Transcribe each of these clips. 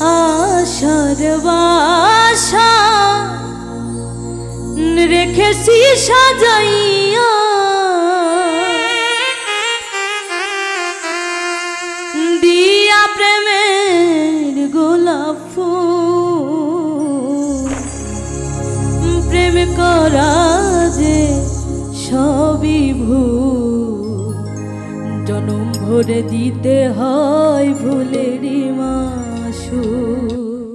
আশার রেখেছি সাজাইয়া। দিয়া প্রেমের গোলাপ প্রেম করা যে সবই ভূ জনম ভরে দিতে হয় ভুলেরি মা সুখ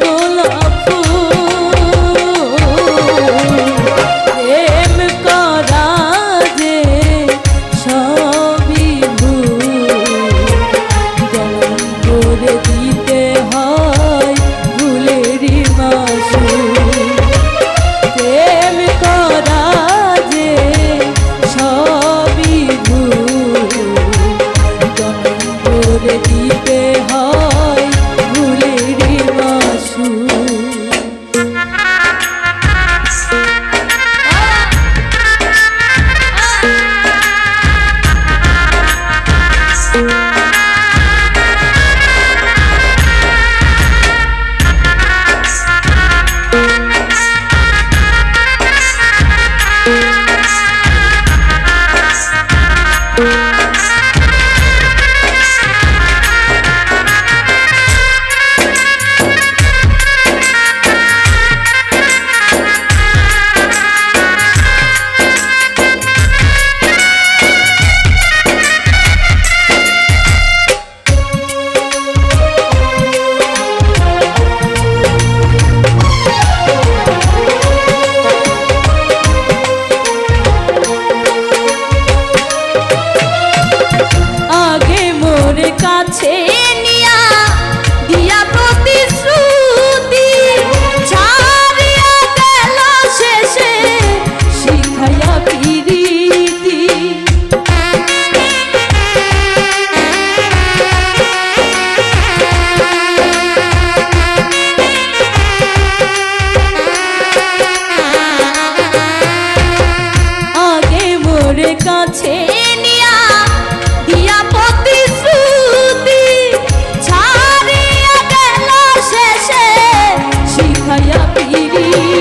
go.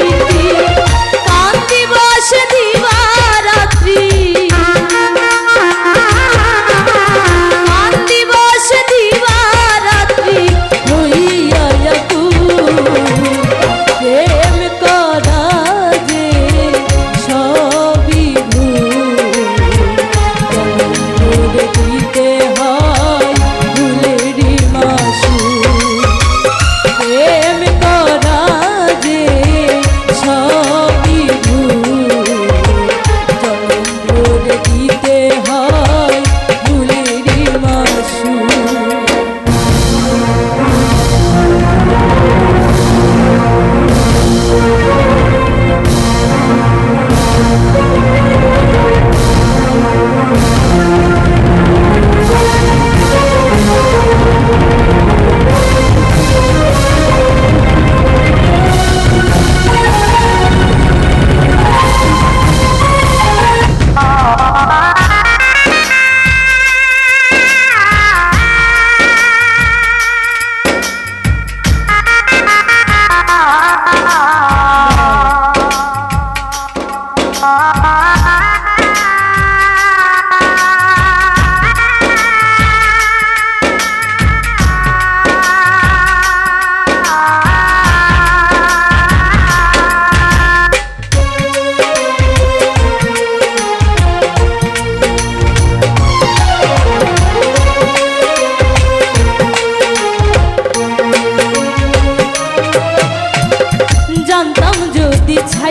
Thank you.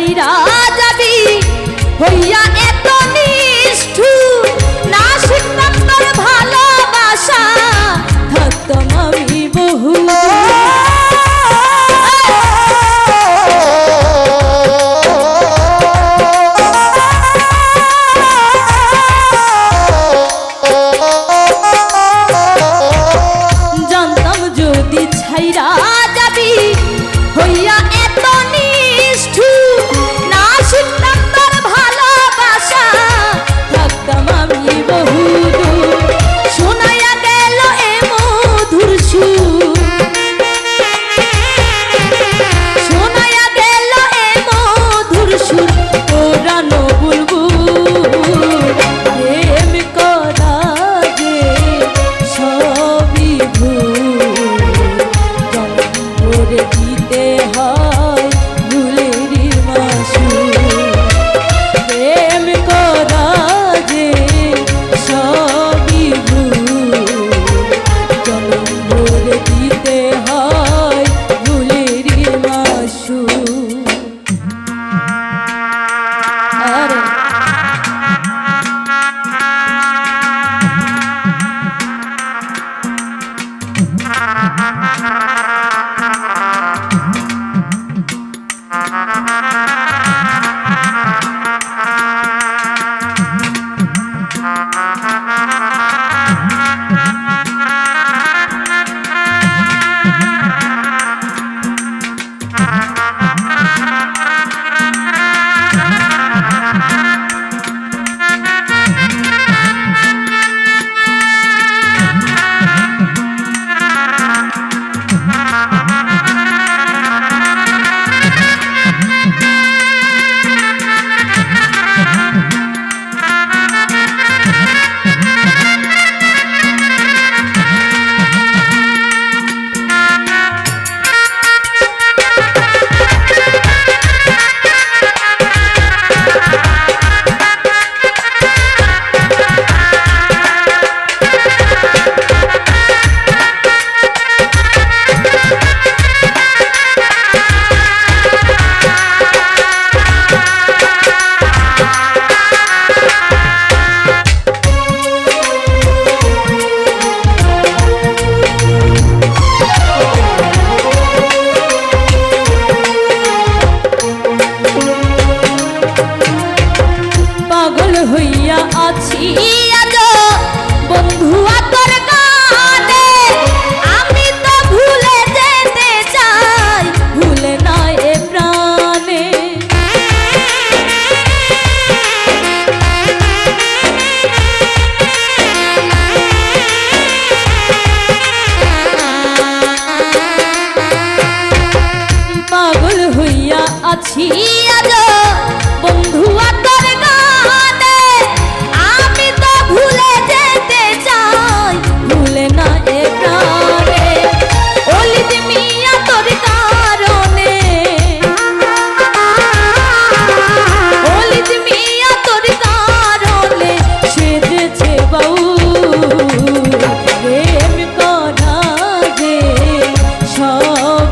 ছাইরা যাবি হইয়া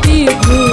comigo.